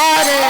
யாரு?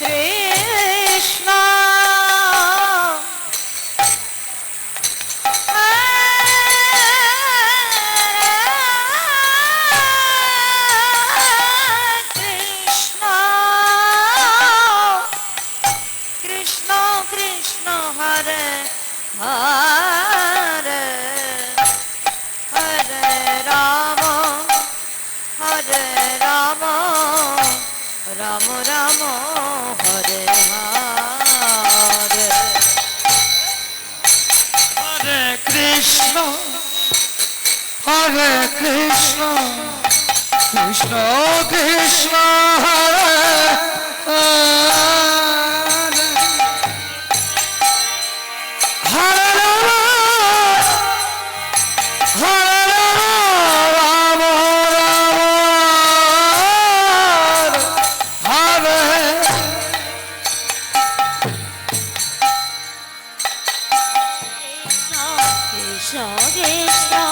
হরে হরে কৃষ্ণ কৃষ্ণ কৃষ্ণ হরে হরে হরে রাম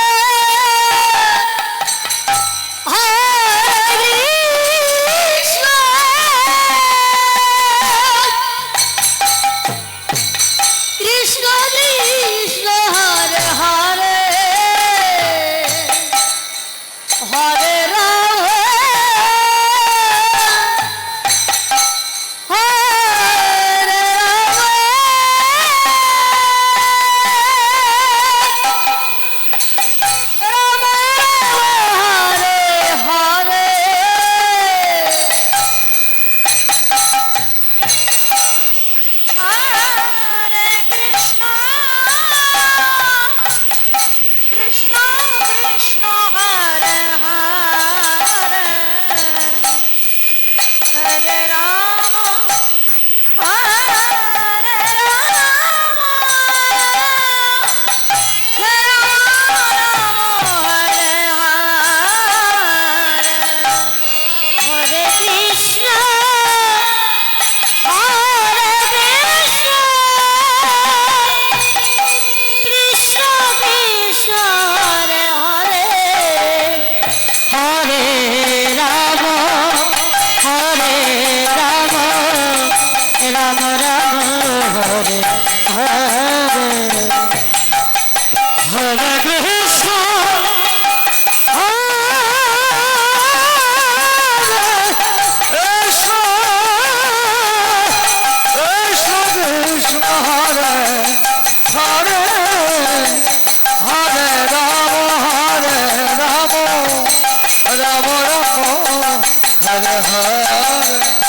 হর হর